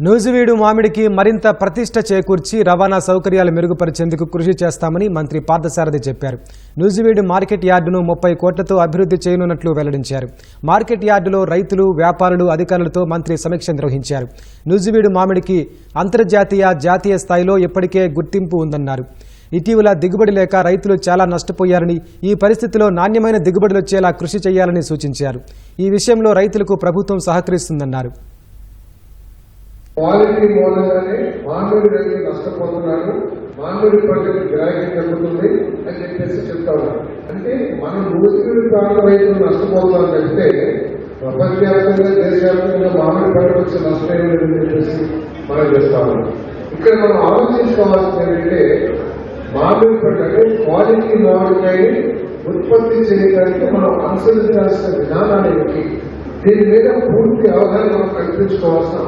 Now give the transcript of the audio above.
నూజివీడు మామిడికి మరింత ప్రతిష్ట చేకూర్చి రవాణా సౌకర్యాలు మెరుగుపరిచేందుకు కృషి చేస్తామని మంత్రి పార్థసారథి చెప్పారు. నూజివీడు మార్కెట్ యార్డును ముప్పై కోట్లతో అభివృద్ధి చేయనున్నట్లు వెల్లడించారు. మార్కెట్ యార్డులో రైతులు వ్యాపారులు అధికారులతో మంత్రి సమీక్ష నిర్వహించారు. నూజివీడు మామిడికి అంతర్జాతీయ జాతీయ స్థాయిలో ఇప్పటికే గుర్తింపు ఉందన్నారు. ఇటీవల దిగుబడి లేక రైతులు చాలా నష్టపోయారని ఈ పరిస్థితిలో నాణ్యమైన దిగుబడులు వచ్చేలా కృషి చేయాలని సూచించారు. ఈ విషయంలో రైతులకు ప్రభుత్వం సహకరిస్తుందన్నారు. క్వాలిటీ మూలంగానే మామిడి రైతులు నష్టపోతున్నాడు మామిడి పంటకు గిరాకీ తగ్గుతుంది అని చెప్పేసి చెప్తా అంటే మనం నూసిరి ప్రాంత రైతులు నష్టపోతున్నారంటే ప్రపంచవ్యాప్తంగా దేశవ్యాప్తంగా మామిడి పంట వచ్చే నష్టం ఏమిటని చెప్పేసి మనం చేస్తా ఉన్నాం. ఇక్కడ మనం ఆలోచించుకోవాల్సింది ఏంటంటే మామిడి పంట అంటే క్వాలిటీ మామిడికాయని ఉత్పత్తి చేయడానికి మనం అనుసరించాల్సిన విధానాలు ఏమిటి? దీని మీద పూర్తి అవగాహన మనం కల్పించుకోవాల్సిన